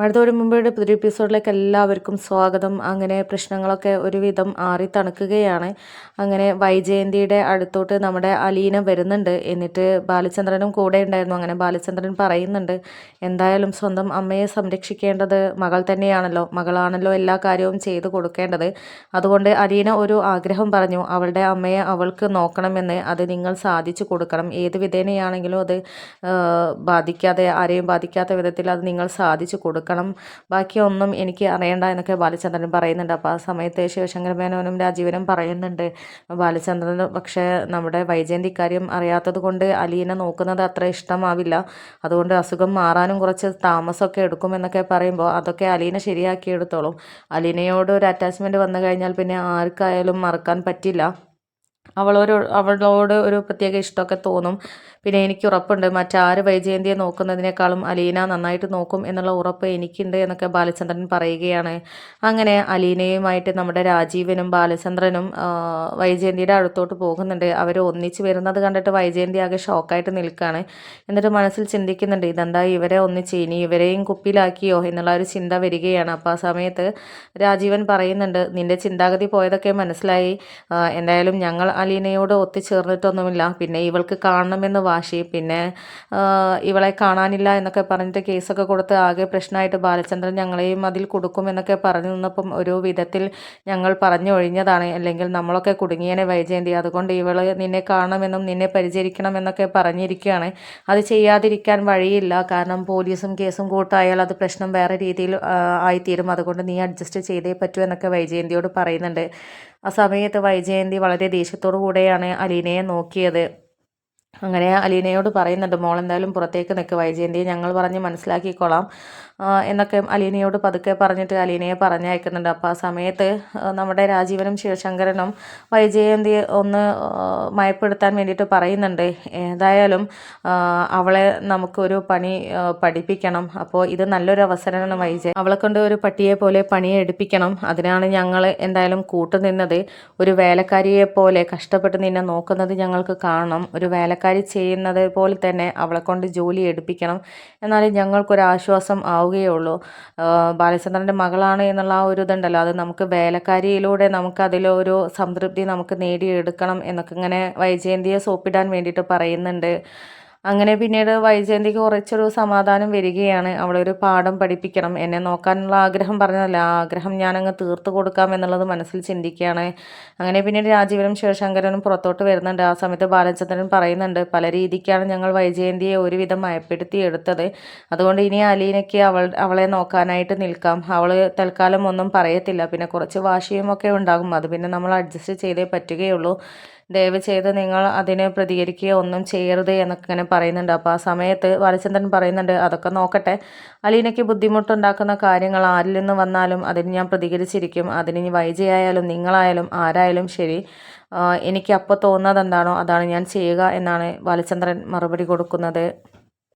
മഴത്തോട് മുമ്പയുടെ പുതിയ എപ്പിസോഡിലേക്ക് എല്ലാവർക്കും സ്വാഗതം. അങ്ങനെ പ്രശ്നങ്ങളൊക്കെ ഒരുവിധം ആറി തണുക്കുകയാണ്. അങ്ങനെ വൈജയന്തിയുടെ അടുത്തോട്ട് നമ്മുടെ അലീന വരുന്നുണ്ട്. എന്നിട്ട് ബാലചന്ദ്രനും കൂടെ ഉണ്ടായിരുന്നു. അങ്ങനെ ബാലചന്ദ്രൻ പറയുന്നുണ്ട് എന്തായാലും സ്വന്തം അമ്മയെ സംരക്ഷിക്കേണ്ടത് മകൾ തന്നെയാണല്ലോ. മകളാണല്ലോ എല്ലാ കാര്യവും ചെയ്തു കൊടുക്കേണ്ടത്. അതുകൊണ്ട് അലീന ഒരു ആഗ്രഹം പറഞ്ഞു അവളുടെ അമ്മയെ അവൾക്ക് നോക്കണമെന്ന് അത് നിങ്ങൾ സാധിച്ചു കൊടുക്കണം. ഏത് വിധേനയാണെങ്കിലും അത് ബാധിക്കാതെ ആരെയും ബാധിക്കാത്ത വിധത്തിൽ അത് നിങ്ങൾ സാധിച്ചു കൊടുക്കണം. കൊടുക്കണം ബാക്കിയൊന്നും എനിക്ക് അറിയണ്ട എന്നൊക്കെ ബാലചന്ദ്രൻ പറയുന്നുണ്ട്. അപ്പോൾ ആ സമയത്ത് ശിവശങ്കര മേനോനും രാജീവനും പറയുന്നുണ്ട്. ബാലചന്ദ്രൻ പക്ഷേ നമ്മുടെ വൈജയന്തി കാര്യം അറിയാത്തത് കൊണ്ട് അലീനെ നോക്കുന്നത് അത്ര ഇഷ്ടമാവില്ല. അതുകൊണ്ട് അസുഖം മാറാനും കുറച്ച് താമസമൊക്കെ എടുക്കുമെന്നൊക്കെ പറയുമ്പോൾ അതൊക്കെ അലീന ശരിയാക്കിയെടുത്തോളും. അലീനയോട് ഒരു അറ്റാച്ച്മെന്റ് വന്നു കഴിഞ്ഞാൽ പിന്നെ ആർക്കായാലും മറക്കാൻ പറ്റില്ല. അവളൊരു അവളോട് ഒരു പ്രത്യേക ഇഷ്ടമൊക്കെ തോന്നും. പിന്നെ എനിക്ക് ഉറപ്പുണ്ട്. മറ്റാര് വൈജയന്തിയെ നോക്കുന്നതിനേക്കാളും അലീന നന്നായിട്ട് നോക്കും എന്നുള്ള ഉറപ്പ് എനിക്കുണ്ട് എന്നൊക്കെ ബാലചന്ദ്രൻ പറയുകയാണ്. അങ്ങനെ അലീനയുമായിട്ട് നമ്മുടെ രാജീവനും ബാലചന്ദ്രനും വൈജയന്തിയുടെ അടുത്തോട്ട് പോകുന്നുണ്ട്. അവർ ഒന്നിച്ച് വരുന്നത് കണ്ടിട്ട് വൈജയന്തി ആകെ ഷോക്കായിട്ട് നിൽക്കുകയാണ് എന്നിട്ട് മനസ്സിൽ ചിന്തിക്കുന്നുണ്ട് ഇതെന്താ ഇവരെ ഒന്നിച്ച് ഇനി ഇവരെയും കുപ്പിയിലാക്കിയോ? എന്നുള്ള ഒരു ചിന്ത വരികയാണ്. അപ്പോൾ ആ സമയത്ത് രാജീവൻ പറയുന്നുണ്ട് നിന്റെ ചിന്താഗതി പോയതൊക്കെ മനസ്സിലായി. എന്തായാലും ഞങ്ങൾ അലീനയോട് ഒത്തുചേർന്നിട്ടൊന്നുമില്ല. പിന്നെ ഇവൾക്ക് കാണണമെന്ന് വാശി. പിന്നെ ഇവളെ കാണാനില്ല എന്നൊക്കെ പറഞ്ഞിട്ട് കേസൊക്കെ കൊടുത്ത് ആകെ പ്രശ്നമായിട്ട് ബാലചന്ദ്രൻ ഞങ്ങളെയും അതിൽ കൊടുക്കുമെന്നൊക്കെ പറഞ്ഞു നിന്നപ്പം ഒരു വിധത്തിൽ ഞങ്ങൾ പറഞ്ഞു ഒഴിഞ്ഞതാണ്. അല്ലെങ്കിൽ നമ്മളൊക്കെ കുടുങ്ങിയനെ വൈജയന്തി. അതുകൊണ്ട് ഇവൾ നിന്നെ കാണണമെന്നും നിന്നെ പരിചരിക്കണമെന്നൊക്കെ പറഞ്ഞിരിക്കുകയാണ്. അത് ചെയ്യാതിരിക്കാൻ വഴിയില്ല. കാരണം പോലീസും കേസും കൂട്ടായാൽ അത് പ്രശ്നം വേറെ രീതിയിൽ ആയിത്തീരും. അതുകൊണ്ട് നീ അഡ്ജസ്റ്റ് ചെയ്തേ പറ്റൂ എന്നൊക്കെ വൈജയന്തിയോട് പറയുന്നുണ്ട്. ആ സമയത്ത് വൈജയന്തി വളരെ ദേഷ്യത്തോടു കൂടെയാണ് അലീനയെ നോക്കിയത്. അങ്ങനെ അലീനയോട് പറയുന്നുണ്ട് മോൾ എന്തായാലും പുറത്തേക്ക് നിൽക്കുക വൈജയന്തിയെ. ഞങ്ങൾ പറഞ്ഞ് മനസ്സിലാക്കിക്കോളാം. എന്നൊക്കെ അലീനയോട് പതുക്കെ പറഞ്ഞിട്ട് അലീനയെ പറഞ്ഞയക്കുന്നുണ്ട്. അപ്പോൾ ആ സമയത്ത് നമ്മുടെ രാജീവനും ശിവശങ്കരനും വൈജയന്തി ഒന്ന് മയപ്പെടുത്താൻ വേണ്ടിയിട്ട് പറയുന്നുണ്ട്. ഏതായാലും അവളെ നമുക്കൊരു പണി പഠിപ്പിക്കണം. അപ്പോൾ ഇത് നല്ലൊരു അവസരമാണ് വൈജയ. അവളെ കൊണ്ട് ഒരു പട്ടിയെ പോലെ പണിയെ എടുപ്പിക്കണം. അതിനാണ് ഞങ്ങൾ എന്തായാലും കൂട്ടുനിന്നത് ഒരു വേലക്കാരിയെ പോലെ കഷ്ടപ്പെട്ട് നിന്നെ നോക്കുന്നത് ഞങ്ങൾക്ക് കാണണം. ഒരു വേലക്കാരി ചെയ്യുന്നത് പോലെ തന്നെ അവളെ കൊണ്ട് ജോലി എടുപ്പിക്കണം. എന്നാലും ഞങ്ങൾക്കൊരു ആശ്വാസം ആവും ഉണ്ടാവുകയുള്ളൂ ബാലചന്ദ്രന്റെ മകളാണ് എന്നുള്ള ആ ഒരു ഇതുണ്ടല്ലോ. അത് നമുക്ക് വേലക്കാരിയിലൂടെ നമുക്ക് അതിലൊരു സംതൃപ്തി നമുക്ക് നേടിയെടുക്കണം എന്നൊക്കെ ഇങ്ങനെ വൈജയന്തിയെ സോപ്പിടാൻ വേണ്ടിയിട്ട് പറയുന്നുണ്ട്. അങ്ങനെ പിന്നീട് വൈജയന്തിക്ക് കുറച്ചൊരു സമാധാനം വരികയാണ്. അവളെ ഒരു പാഠം പഠിപ്പിക്കണം. എന്നെ നോക്കാനുള്ള ആഗ്രഹം പറഞ്ഞതല്ല. ആ ആഗ്രഹം ഞാനങ്ങ് തീർത്തു കൊടുക്കാം എന്നുള്ളത് മനസ്സിൽ ചിന്തിക്കുകയാണ്. അങ്ങനെ പിന്നീട് രാജീവനും ശിവശങ്കരനും പുറത്തോട്ട് വരുന്നുണ്ട്. ആ സമയത്ത് ബാലചന്ദ്രൻ പറയുന്നുണ്ട് പല രീതിക്കാണ് ഞങ്ങൾ വൈജയന്തിയെ ഒരുവിധം മയപ്പെടുത്തി എടുത്തത് അതുകൊണ്ട് ഇനി അലീനയ്ക്ക് അവൾ അവളെ നോക്കാനായിട്ട് നിൽക്കാം. അവൾ തൽക്കാലം ഒന്നും പറയത്തില്ല. പിന്നെ കുറച്ച് വാശിയുമൊക്കെ ഉണ്ടാകും. അത് പിന്നെ നമ്മൾ അഡ്ജസ്റ്റ് ചെയ്തേ പറ്റുകയുള്ളൂ. ദയവ് ചെയ്ത് നിങ്ങൾ അതിനെ പ്രതികരിക്കുകയോ ഒന്നും ചെയ്യരുത് എന്നൊക്കെ പറയുന്നുണ്ട്. അപ്പോൾ ആ സമയത്ത് ബാലചന്ദ്രൻ പറയുന്നുണ്ട് അതൊക്കെ നോക്കട്ടെ. അലീനയ്ക്ക് ബുദ്ധിമുട്ടുണ്ടാക്കുന്ന കാര്യങ്ങൾ ആരിൽ നിന്ന് വന്നാലും അതിന് ഞാൻ പ്രതികരിച്ചിരിക്കും. അതിന് വൈജയായാലും നിങ്ങളായാലും ആരായാലും ശരി. എനിക്ക് അപ്പോൾ തോന്നുന്നത് എന്താണോ അതാണ് ഞാൻ ചെയ്യുക എന്നാണ് ബാലചന്ദ്രൻ മറുപടി കൊടുക്കുന്നത്.